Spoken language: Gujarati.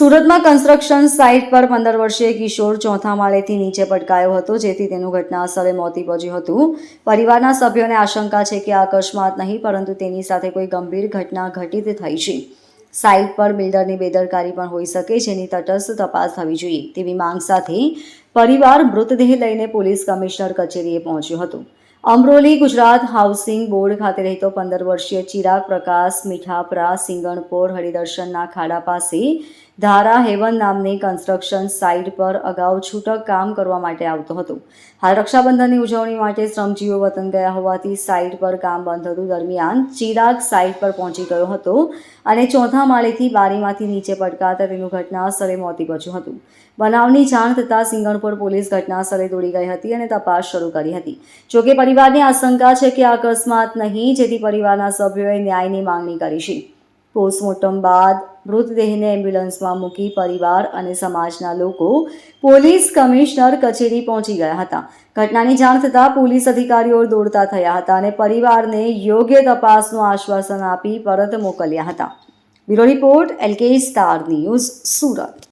સુરતમાં કન્સ્ટ્રક્શન સાઇટ પર પંદર વર્ષીય કિશોર ચોથા માળેથી નીચે પટકાયો હતો, જેથી તેનું ઘટના સ્થળે મોત નીપજ્યું હતું. પરિવારના સભ્યોને આશંકા છે કે આ અકસ્માત નહીં, પરંતુ તેની સાથે કોઈ ગંભીર ઘટના ઘટિત થઈ છે. સાઇટ પર બિલ્ડરની બેદરકારી પણ હોઈ શકે, જેની તટસ્થ તપાસ થવી જોઈએ, તેવી માંગ સાથે પરિવાર મૃતદેહ લઈને પોલીસ કમિશનર કચેરીએ પહોંચ્યો હતો. અમરોલી ગુજરાત હાઉસિંગ બોર્ડ ખાતે રહેતો પંદર વર્ષીય ચિરાગ પ્રકાશ મીઠાપરા સિંગણપોર હરિદર્શનના ખાડા પાસે ધારા હેવન નામની કન્સ્ટ્રક્શન સાઇટ પર અગાઉ છૂટક કામ કરવા માટે આવતો હતો. હાલ રક્ષાબંધનની ઉજવણી માટે શ્રમજીવીઓ વતન ગયા હોવાથી સાઇટ પર કામ બંધ હતું. દરમિયાન ચિરાગ સાઇટ પર પહોંચી ગયો હતો અને ચોથા માળેથી બારીમાંથી નીચે પડકારતા તેનું ઘટના સ્થળે મોતી નીપજ્યું હતું. બનાવની જાણ થતાં સિંગણપુર પોલીસ ઘટનાસ્થળે દોડી ગઈ હતી અને તપાસ શરૂ કરી હતી. જોકે પરિવારની આશંકા છે કે આ અકસ્માત નહીં, જેથી પરિવારના સભ્યોએ ન્યાયની માંગણી કરી છે. પોસ્ટમોર્ટમ બાદ મૃતદેહને એમ્બ્યુલન્સમાં મૂકી પરિવાર અને સમાજના લોકો પોલીસ કમિશનર કચેરી પહોંચી ગયા હતા. ઘટનાની જાણ થતાં પોલીસ અધિકારીઓ દોડતા થયા હતા અને પરિવારને યોગ્ય તપાસનું આશ્વાસન આપી પરત મોકલ્યા હતા. Bureau report, LK star news, Surat.